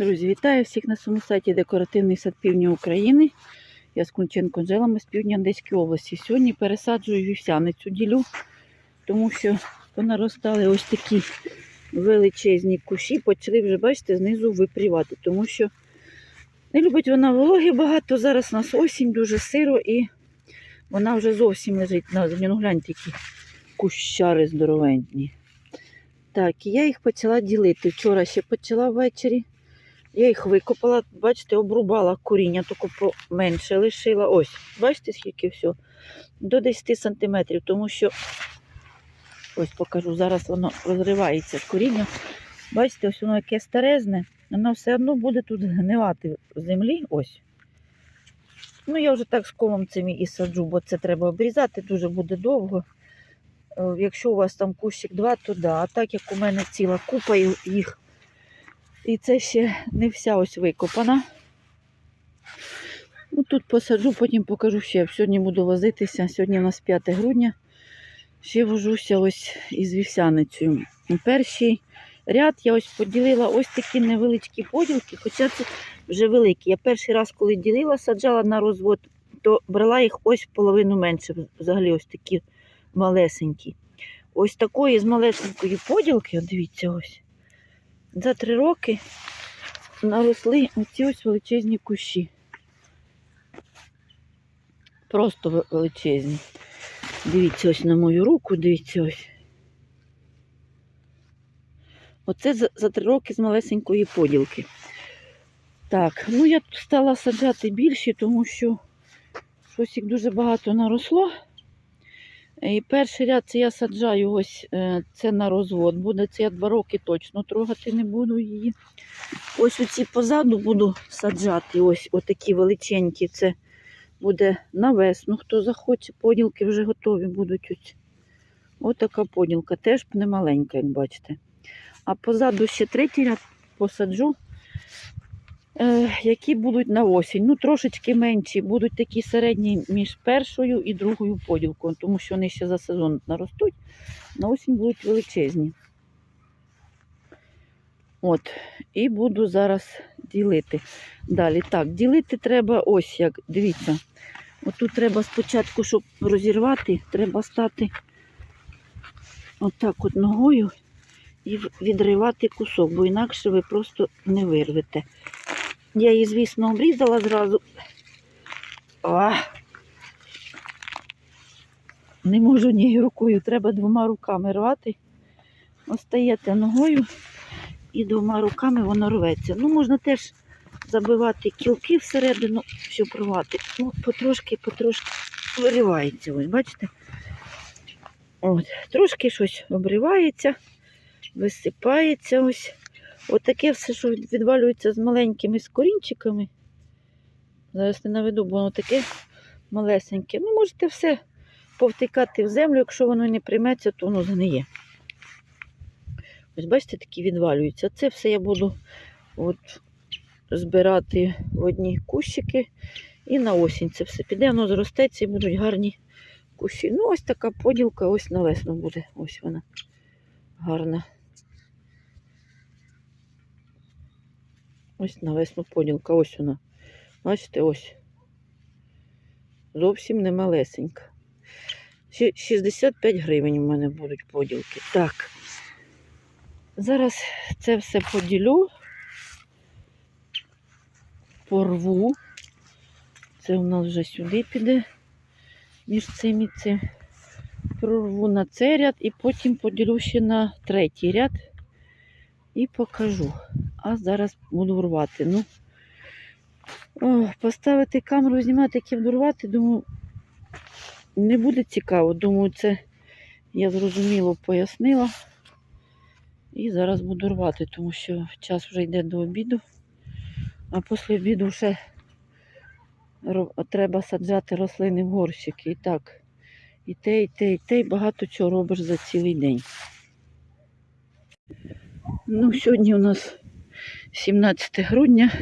Друзі, вітаю всіх на своєму сайті Декоративний сад Півдня України. Я з Кунченко Анжелами з півдня Одеської області. Сьогодні пересаджую вівсяницю ділю, тому що понаростали ось такі величезні кущі, почали вже, бачите, знизу випрівати, тому що не любить вона вологи багато. Зараз у нас осінь, дуже сиро і вона вже зовсім лежить на землі. Ну гляньте, які кущари здоровенні. Так, і я їх почала ділити. Вчора ще почала ввечері. Я їх викопала, бачите, обрубала коріння, тільки поменше лишила. Ось, бачите, скільки все? До 10 сантиметрів, тому що ось покажу, зараз воно розривається коріння. Бачите, ось воно яке старезне, воно все одно буде тут гнивати в землі. Ось. Ну, я вже так з колом цим і саджу, бо це треба обрізати, дуже буде довго. Е, Якщо у вас там кущик два, то да. А так як у мене ціла купа їх. І це ще не вся ось викопана. Ну, тут посаджу, потім покажу ще. Сьогодні буду возитися. Сьогодні у нас 5 грудня. Ще вожуся ось із вівсяницею. Перший ряд я ось поділила ось такі невеличкі поділки, хоча це вже великі. Я перший раз, коли ділила, саджала на розвод, то брала їх ось в половину менше. Взагалі ось такі малесенькі. Ось такої з малесенької поділки, дивіться ось. За три роки наросли оці ось величезні кущі. Просто величезні. Дивіться ось на мою руку, дивіться ось. Оце за, за три роки з малесенької поділки. Так, ну я стала саджати більші, тому що щось їх дуже багато наросло. І перший ряд це я саджаю ось е, це на розвод. Буде це я два роки точно трогати не буду її. Ось оці позаду буду саджати. Ось отакі величенькі. Це буде на весну. Хто захоче, поділки вже готові будуть. Ось. Така поділка, теж не маленька, як бачите. А позаду ще третій ряд посаджу, які будуть на осінь. Ну, трошечки менші, будуть такі середні між першою і другою поділкою, тому що вони ще за сезон наростуть, на осінь будуть величезні. От, і буду зараз ділити. Далі. Так, ділити треба ось як. Дивіться. Отут треба спочатку, щоб розірвати, треба стати отак от ногою і відривати кусок, бо інакше ви просто не вирвете. Я її, звісно, обрізала зразу. А! Не можу ні рукою, треба двома руками рвати. Остаєте ногою і двома руками воно рветься. Ну, можна теж забивати кілки всередину, щоб рвати. Ну, потрошки, потрошки виривається. Ось, бачите? От, трошки щось обривається, висипається ось. Отаке все, що відвалюється з маленькими скорінчиками. Зараз не наведу, бо воно таке малесеньке. Ну, можете все повтикати в землю, якщо воно не прийметься, то воно згниє. Ось бачите, такі відвалюються. Це все я буду от, збирати в одні кущики і на осінь це все піде, воно зростеться і будуть гарні кущі. Ну, ось така поділка, ось на весну буде. Ось вона гарна. Ось на весну поділка, ось вона. Бачите, ось. Зовсім не малесенька. 65 гривень у мене будуть поділки. Так. Зараз це все поділю, порву. Це у нас вже сюди піде між цим і цим. Прорву на цей ряд і потім поділю ще на третій ряд і покажу. А зараз буду рвати. Ну, о, поставити камеру, знімати, як я буду рвати, думаю, не буде цікаво. Думаю, це я зрозуміло пояснила. І зараз буду рвати, тому що час вже йде до обіду. А після обіду вже треба саджати рослини в горщики. І так, і те, і те, і те, і багато чого робиш за цілий день. Ну, сьогодні у нас 17 грудня.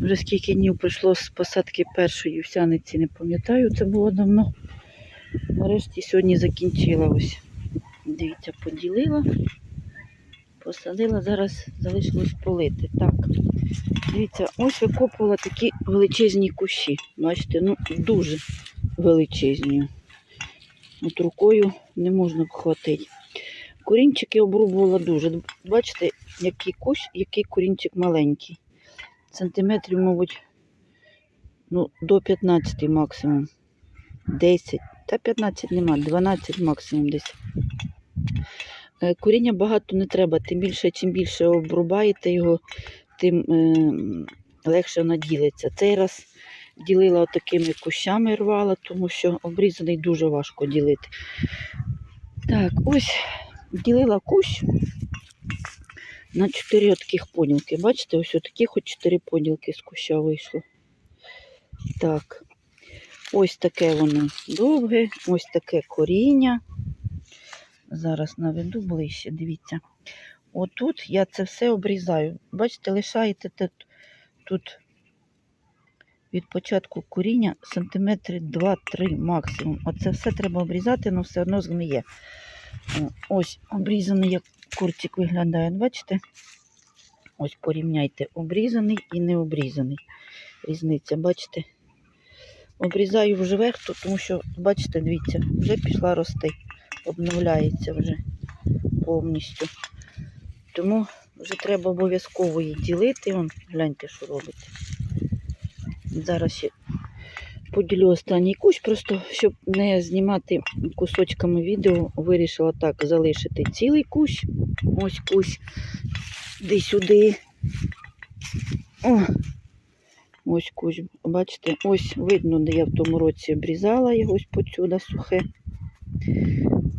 Вже скільки днів пройшло з посадки першої вівсяниці, не пам'ятаю, це було давно. Нарешті сьогодні закінчила ось. Дивіться, поділила. посадила, зараз залишилось полити. Так, дивіться, ось викопувала такі величезні кущі. Бачите, ну дуже величезні. От рукою не можна вхватити. Корінчики обрубувала дуже. Бачите, який кущ, який корінчик маленький. Сантиметрів, мабуть, ну, до 15 максимум. 10. Та 15 нема, 12 максимум десь. Е, Коріння багато не треба, тим більше, чим більше обрубаєте його, тим е, легше вона ділиться. Цей раз ділила такими кущами рвала, тому що обрізаний дуже важко ділити. Так, ось ділила кущ на 4 таких поділки. Бачите, ось такі хоч 4 поділки з куща вийшло. Так, ось таке воно довге, ось таке коріння. Зараз наведу ближче, дивіться. Отут я це все обрізаю. Бачите, лишаєте тут від початку коріння сантиметри 2-3 максимум. Оце все треба обрізати, але все одно згниє. Ось обрізаний, як курчик виглядає. Бачите? Ось порівняйте обрізаний і не обрізаний. Різниця, бачите? Обрізаю вже верх, тут, тому що, бачите, дивіться, вже пішла рости, обновляється вже повністю. Тому вже треба обов'язково її ділити. Вон, гляньте, що робиться. Зараз ще поділю останній кущ, просто щоб не знімати кусочками відео, вирішила так залишити цілий кущ. Ось кущ де сюди. О, ось кущ, бачите, ось видно, де я в тому році обрізала його ось посюди сухе.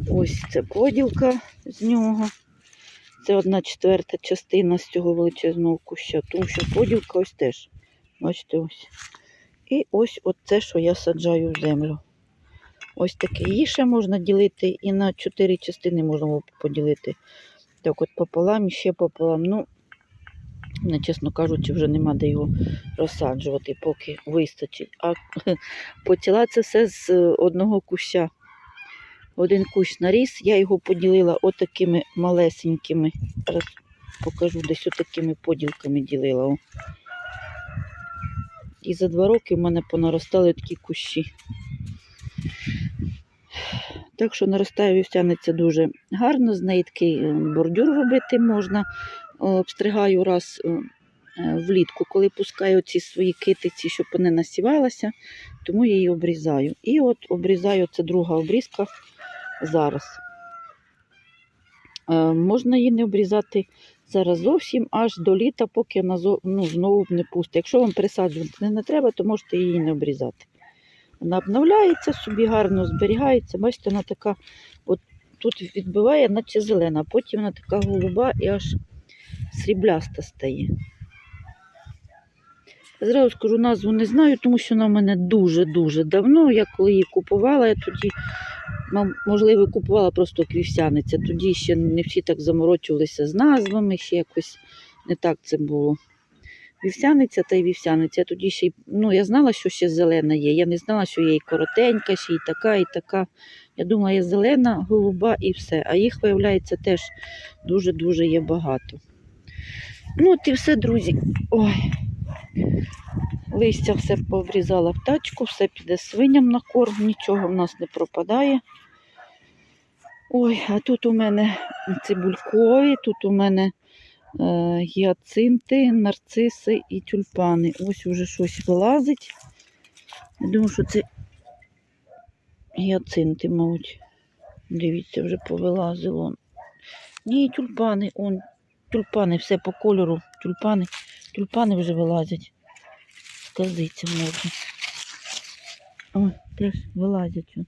Ось це поділка з нього. Це одна четверта частина з цього величезного куща, тому що поділка ось теж. Бачите, ось. І ось це, що я саджаю в землю. Ось таке. Її ще можна ділити і на чотири частини можна поділити. Так от пополам і ще пополам. Ну, не, чесно кажучи, вже нема де його розсаджувати, поки вистачить. А почала це все з одного куща. Один кущ наріс, я його поділила отакими малесенькими. Зараз покажу, десь отакими поділками ділила. О. І за два роки в мене понаростали такі кущі. Так що наростає вівсяниця дуже гарно, з неї такий е, бордюр робити можна. Обстригаю раз е, е, влітку, коли пускаю ці свої китиці, щоб вони насівалися, тому я її обрізаю. І от обрізаю, це друга обрізка зараз. Можна її не обрізати зараз зовсім аж до літа, поки вона ну, знову не пусте. Якщо вам пересаджувати не треба, то можете її не обрізати. Вона обновляється, собі гарно зберігається. Бачите, вона така, от тут відбиває, наче зелена, а потім вона така голуба і аж срібляста стає. Зразу скажу назву не знаю, тому що вона в мене дуже-дуже давно. Я коли її купувала, я тоді, можливо, купувала просто квівсяниця. Тоді ще не всі так заморочувалися з назвами, ще якось не так це було. Вівсяниця та й вівсяниця. Я тоді ще ну, я знала, що ще зелена є. Я не знала, що є і коротенька, ще й така, і така. Я думала, є зелена, голуба і все. А їх, виявляється, теж дуже-дуже є багато. Ну, от і все, друзі. Ой. Листя все поврізала в тачку, все піде свиням на корм, нічого в нас не пропадає. Ой, а тут у мене цибулькові, тут у мене е, гіацинти, нарциси і тюльпани. Ось уже щось вилазить. Я думаю, що це гіацинти, мабуть. Дивіться, вже повилазило. Ні, тюльпани, он, тюльпани, все по кольору. Тюльпани, тюльпани вже вилазять. Сказиться можна. О, теж вилазять. он.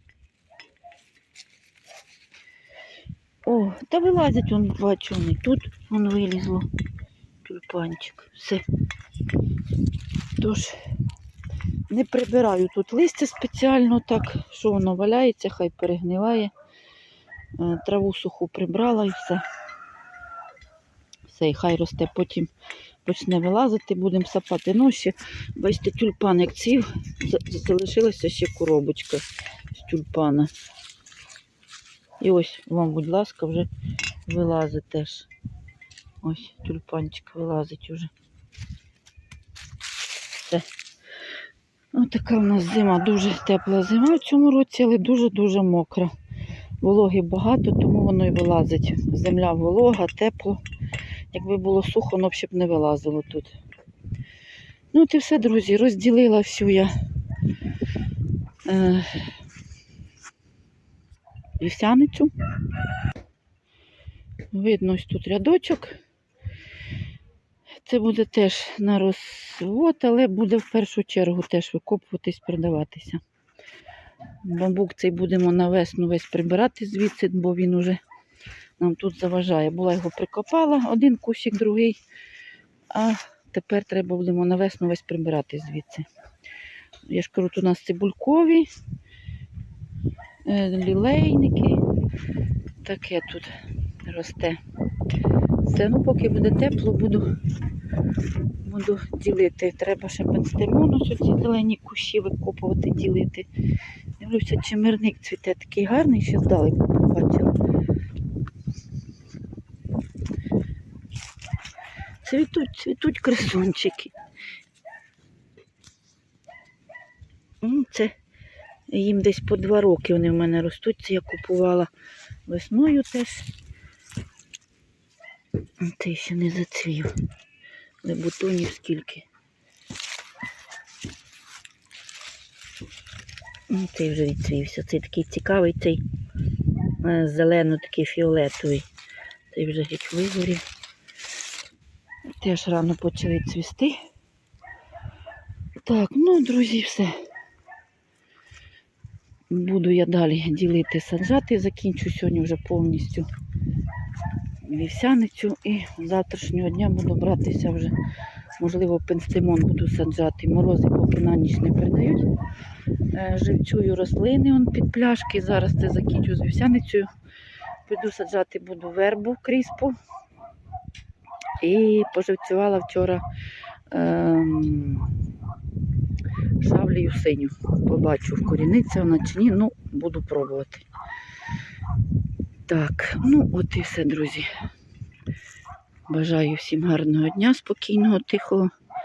О, та вилазять, он, бачу, вони. Тут он вилізло. Тюльпанчик. Все. Тож, не прибираю тут листя спеціально так, що воно валяється, хай перегниває. Е, Траву суху прибрала і все. Все, і хай росте, потім почне вилазити, будемо сапати. Ще, бачите, тюльпан як ців, залишилася ще коробочка з тюльпана. І ось вам, будь ласка, вже вилазить теж. Ось тюльпанчик вилазить уже. Все. Ось така у нас зима, дуже тепла зима в цьому році, але дуже-дуже мокра. Вологи багато, тому воно і вилазить. Земля волога, тепло. Якби було сухо, воно б ще б не вилазило тут. Ну, от і все, друзі, розділила всю я е, вівсяницю. Видно, ось тут рядочок. Це буде теж на розвод, але буде в першу чергу теж викопуватись, продаватися. Бамбук цей будемо на весну весь прибирати звідси, бо він уже нам тут заважає. Була його прикопала, один кущик, другий. А тепер треба будемо на весну весь прибирати звідси. Я ж кажу, тут у нас цибулькові, лілейники. Таке тут росте. Все, ну поки буде тепло, буду, буду ділити. Треба ще пенстемону, ці зелені кущі викопувати, ділити. Дивлюся, чимирник цвіте такий гарний, ще здалеку побачила. Цвітуть, цвітуть красунчики. Це їм десь по два роки вони в мене ростуть. Це я купувала весною теж. Цей ще не зацвів. Але бутонів скільки. М, Цей вже відцвівся. Цей такий цікавий, цей е, зелено такий фіолетовий. Цей вже геть вигорів. Теж рано почали цвісти. Так, ну, друзі, все. Буду я далі ділити, саджати. Закінчу сьогодні вже повністю вівсяницю і з завтрашнього дня буду братися вже, можливо, пенстимон буду саджати. Морози поки на ніч не передають. Е, Живцюю рослини он під пляшки. Зараз це закінчу з вівсяницею. Піду саджати буду вербу кріспу. І поживцювала вчора ем, шавлію синю. Побачу, вкоріниться вона чи ні, ну, буду пробувати. Так, ну от і все, друзі. Бажаю всім гарного дня, спокійного, тихого.